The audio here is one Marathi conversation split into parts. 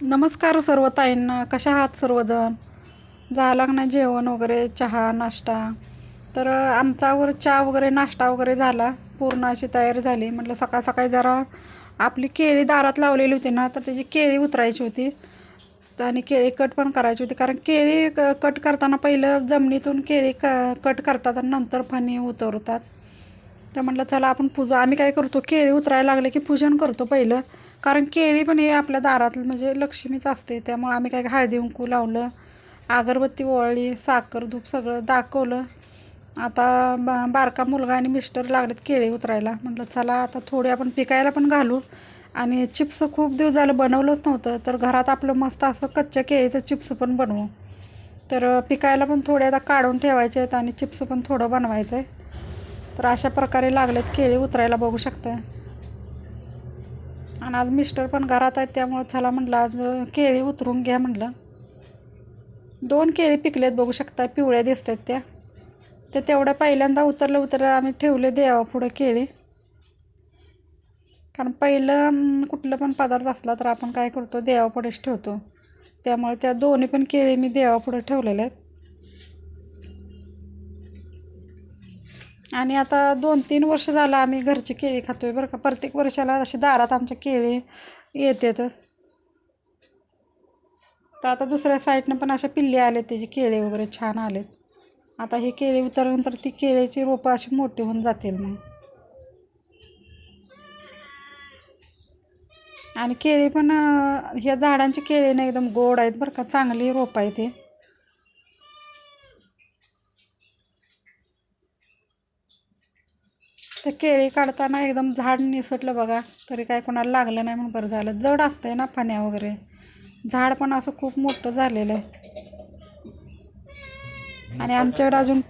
नमस्कार सर्व ताईंना. कशा आहात सर्वजण? झाला ना जेवण वगैरे? चहा नाश्ता? तर आमचावर चहा वगैरे नाश्ता वगैरे झाला. पूर्ण अशी तयारी झाली. म्हटलं सकाळ सकाळी जरा आपली केळी दारात लावलेली होती ना तर त्याची केळी उतरायची होती. तर आणि केळी कट पण करायची होती. कारण केळी क कट करताना पहिलं जमिनीतून केळी क कट करतात आणि नंतर फणी उतरवतात तर म्हटलं चला आपण पूजा आम्ही काय करतो केळी उतरायला लागले की पूजन करतो पहिलं. कारण केळी पण हे आपल्या दारात म्हणजे लक्ष्मीच असते त्यामुळे आम्ही काय हळदी कुंकू लावलं अगरबत्ती ओळली साखर धूप सगळं दाखवलं. आता बा बारका मुलगा आणि मिस्टर लागलेत केळी उतरायला. म्हटलं चला आता थोडे आपण पिकायला पण घालू. आणि चिप्स खूप दिवस झालं बनवलंच नव्हतं तर घरात आपलं मस्त असं कच्च्या केळीचं चिप्स पण बनवू. तर पिकायला पण थोडे आता काढून ठेवायचे आहेत आणि चिप्स पण थोडं बनवायचं आहे तर अशा प्रकारे लागलेत केळी उतरायला बघू शकता. आणि आज मिस्टर पण घरात आहेत त्यामुळं चला म्हटलं आज केळी उतरून घ्या म्हटलं दोन केळी पिकलेत बघू शकता पिवळ्या दिसत आहेत त्या. ते तेवढ्या पहिल्यांदा उतरलं उतरलं आम्ही ठेवले द्यावं पुढं केळी. कारण पहिलं कुठलं पण पदार्थ असला तर आपण काय करतो देवापुढेच ठेवतो. त्यामुळे त्या दोन्ही पण केळी मी देवापुढे ठेवलेल्या आहेत. आणि आता दोन तीन वर्ष झालं आम्ही घरची केळी खातोय बरं का. प्रत्येक वर्षाला अशी दारात आमच्या केळी येतातच. तर आता दुसऱ्या साईडनं पण अशा पिल्ले आले त्याचे केळी वगैरे छान आलेत. आता हे केळी उतरल्यानंतर ती केळीची रोपं अशी मोठी होऊन जातील मग. आणि केळी पण ह्या झाडांची केळी ना एकदम गोड आहेत बरं का चांगली रोपं आहे ते तर केळी काढताना एकदम झाड निसटलं बघा तरी काय कोणाला लागलं नाही म्हणून बरं झालं. जड असतं आहे ना फण्या वगैरे. झाड पण असं खूप मोठं झालेलं आहे. आणि आमच्याकडं अजून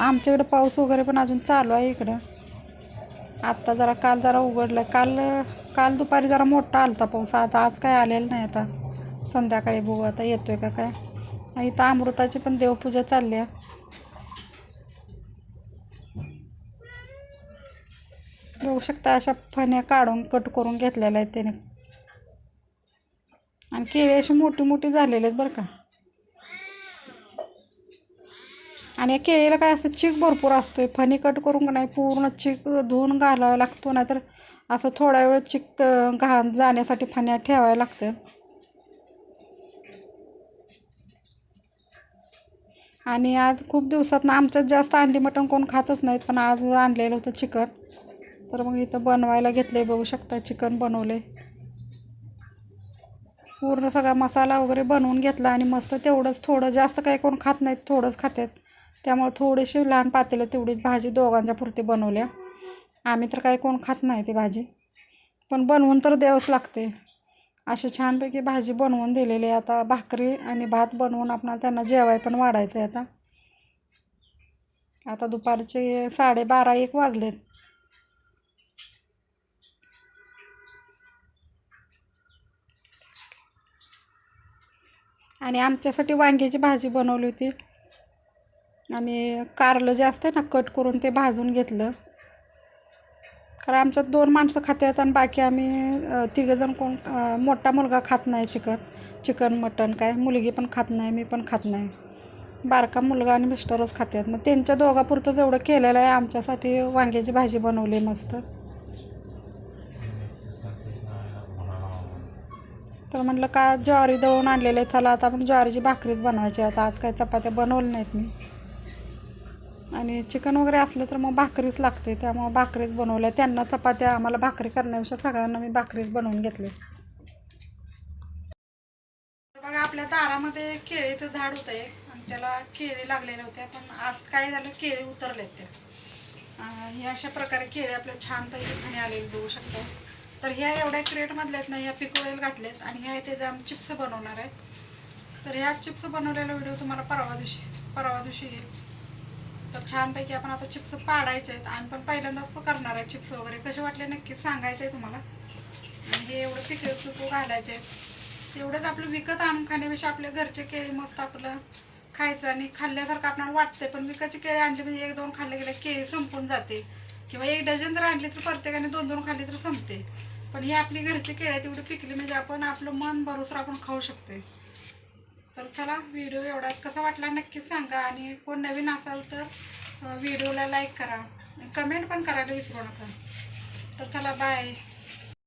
आमच्याकडं पाऊस वगैरे पण अजून चालू आहे इकडं. आत्ता जरा काल जरा उघडलं. काल काल दुपारी जरा मोठा आलता पाऊस. आता आज काय आलेलं नाही आता. संध्याकाळी बघू आता येतोय का काय. इथं अमृताची पण देवपूजा चालली आहे. बघू शकता अशा फण्या काढून कट करून घेतलेल्या आहेत त्याने. आणि केळी अशी मोठी मोठी झालेली आहेत बरं का. आणि या केळीला काय असं चीक भरपूर असतो आहे फणी कट करून का नाही पूर्ण चीक धुवून घालावा लागतो नाहीतर असं थोडा वेळ चिक घाण जाण्यासाठी फण्या ठेवायला लागतात. आणि आज खूप दिवसात ना आमच्यात जास्त अंडी मटण कोण खातच नाहीत पण आज आणलेलं होतं चिकन. तर मग इथं बनवायला घेतले बघू शकता चिकन बनवले पूर्ण सगळा मसाला वगैरे बनवून घेतला आणि मस्त तेवढंच थोडं जास्त काही कोण खात नाहीत थोडंच खातात त्यामुळे थोडीशी लहान पातेलं तेवढीच भाजी दोघांच्या पुरती बनवल्या. आम्ही तर काही कोण खात नाही ती भाजी. पण बनवून तर द्यावंच लागते. अशी छानपैकी भाजी बनवून दिलेली आहे. आता भाकरी आणि भात बनवून आपणाला त्यांना जेवाय पण वाढायचं आहे आता. आता दुपारचे साडेबारा एक वाजलेत. आणि आमच्यासाठी वांग्याची भाजी बनवली होती. आणि कारलं जे असते ना कट करून ते भाजून घेतलं. कारण आमच्यात दोन माणसं खातात आणि बाकी आम्ही तिघंजण कोण मोठा मुलगा खात नाही चिकन. चिकन मटन काय मुलगी पण खात नाही मी पण खात नाही. बारका मुलगा आणि मिस्टरच खातात मग त्यांच्या दोघापुरतंच एवढं केलेलं आहे. आमच्यासाठी वांग्याची भाजी बनवली मस्त. तर म्हटलं का ज्वारी दळून आणलेलं आहे चला आता आपण ज्वारीची भाकरीच बनवायची आहे. आता आज काय चपात्या बनवल्या नाहीत मी. आणि चिकन वगैरे असलं तर मग भाकरीच लागते त्यामुळं भाकरीच बनवल्या. त्यांना चपात्या आम्हाला भाकरी करण्यापेक्षा सगळ्यांना मी भाकरीच बनवून घेतले. बघा आपल्या दारामध्ये केळीचं झाड होतं एक आणि त्याला केळी लागलेल्या होत्या पण आज काय झालं केळी उतरलेत त्या. हे अशा प्रकारे केळी आपल्या छान पैकी आलेली बघू शकतो. तर ह्या एवढ्या क्रेटमधल्या आहेत ना ह्या पिकवेल घातल्यात आणि ह्या इथे जाम चिप्स बनवणार आहे तर ह्या चिप्स बनवलेला व्हिडिओ तुम्हाला परवा दिवशी परवा दिवशी येईल. तर छानपैकी आपण आता चिप्स पाडायचे आहेत. आम्ही पण पहिल्यांदाच करणार आहे चिप्स वगैरे. कसे वाटले नक्कीच सांगायचं आहे तुम्हाला. आणि हे एवढं पिके पिकू घालायचे आहेत. एवढंच आपलं विकत आणून खाण्यापेक्षा आपले घरचे केळी मस्त आपलं खायचं आणि खाल्ल्यासारखं आपल्याला वाटतंय. पण विकतची केळी आणली म्हणजे एक दोन खाल्ले गेले केळी संपून जाते. किंवा एक डझन जर आणली तर प्रत्येकाने दोन दोन खाल्ली तर संपते. पण हे आपली घरची केळ्या तेवढे पिकले म्हणजे आपण आपलं मन भरोसर आपण खाऊ शकतोय. तर चला व्हिडिओ एवढा कसा वाटला नक्कीच सांगा आणि कोण नवीन असाल तर व्हिडिओला लाईक करा. कमेंट पण करायला विसरू नका. तर चला बाय